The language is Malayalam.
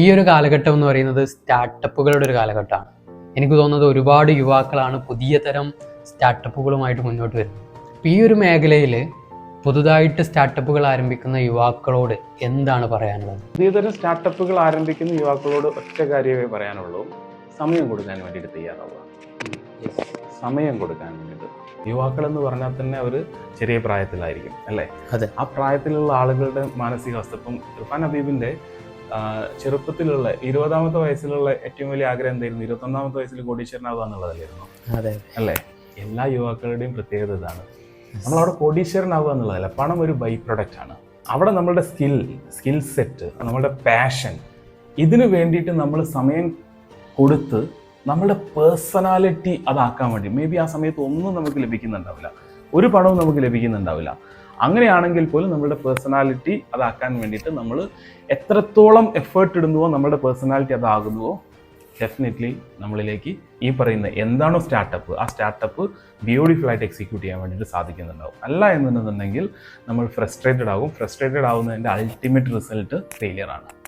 ഈ ഒരു കാലഘട്ടം എന്ന് പറയുന്നത് സ്റ്റാർട്ടപ്പുകളുടെ ഒരു കാലഘട്ടമാണ്. എനിക്ക് തോന്നുന്നത് ഒരുപാട് യുവാക്കളാണ് പുതിയ തരം സ്റ്റാർട്ടപ്പുകളുമായിട്ട് മുന്നോട്ട് വരുന്നത്. അപ്പോൾ ഈ ഒരു മേഖലയിൽ പുതുതായിട്ട് സ്റ്റാർട്ടപ്പുകൾ ആരംഭിക്കുന്ന യുവാക്കളോട് എന്താണ് പറയാനുള്ളത്? പുതിയതരം സ്റ്റാർട്ടപ്പുകൾ ആരംഭിക്കുന്ന യുവാക്കളോട് ഒറ്റ കാര്യമേ പറയാനുള്ളൂ. സമയം കൊടുക്കാൻ വേണ്ടിയിട്ട് തയ്യാറാവുക. സമയം കൊടുക്കാൻ വേണ്ടിയിട്ട്. യുവാക്കൾ എന്ന് പറഞ്ഞാൽ തന്നെ അവർ ചെറിയ പ്രായത്തിലായിരിക്കും അല്ലേ? അതെ. ആ പ്രായത്തിലുള്ള ആളുകളുടെ മാനസികാവസ്ഥ ഇപ്പം ഇർഫാൻ ഹബീബിന്റെ ആ, ചെറുപ്പത്തിലുള്ള ഇരുപതാമത്തെ വയസ്സിലുള്ള ഏറ്റവും വലിയ ആഗ്രഹം എന്തായിരുന്നു? ഇരുപത്തൊന്നാമത്തെ വയസ്സിൽ കോടീശ്വരനാവുക എന്നുള്ളതല്ലായിരുന്നു? അതെ. അല്ലേ? എല്ലാ യുവാക്കളുടെയും പ്രത്യേകത ഇതാണ്. നമ്മൾ അവിടെ കോടീശ്വരനാവുക എന്നുള്ളതല്ല പണം ഒരു ബൈ പ്രൊഡക്റ്റ് ആണ്. അവിടെ നമ്മളുടെ സ്കിൽ സ്കിൽ സെറ്റ് നമ്മളുടെ പാഷൻ ഇതിനു വേണ്ടിയിട്ട് നമ്മൾ സമയം കൊടുത്ത് നമ്മുടെ പേഴ്സണാലിറ്റി അതാക്കാൻ വേണ്ടി മേ ബി ആ സമയത്ത് ഒന്നും നമുക്ക് ലഭിക്കുന്നുണ്ടാവില്ല. ഒരു പണവും നമുക്ക് ലഭിക്കുന്നുണ്ടാവില്ല. അങ്ങനെയാണെങ്കിൽ പോലും നമ്മുടെ പേഴ്സണാലിറ്റി അതാക്കാൻ വേണ്ടിയിട്ട് നമ്മൾ എത്രത്തോളം എഫേർട്ട് ഇടുന്നുവോ നമ്മുടെ പേഴ്സണാലിറ്റി അതാകുന്നുവോ ഡെഫിനറ്റ്ലി നമ്മളിലേക്ക് ഈ പറയുന്ന എന്താണോ സ്റ്റാർട്ടപ്പ് ആ സ്റ്റാർട്ടപ്പ് ബ്യൂട്ടിഫുൾ ആയിട്ട് എക്സിക്യൂട്ട് ചെയ്യാൻ വേണ്ടിയിട്ട് സാധിക്കുന്നുണ്ടാവും. അല്ല എന്നുണ്ടെന്നുണ്ടെങ്കിൽ നമ്മൾ ഫ്രസ്ട്രേറ്റഡ് ആകും. ഫ്രസ്ട്രേറ്റഡ് ആവുന്നതിന്റെ അൾട്ടിമേറ്റ് റിസൾട്ട് ഫെയിലിയർ ആണ്.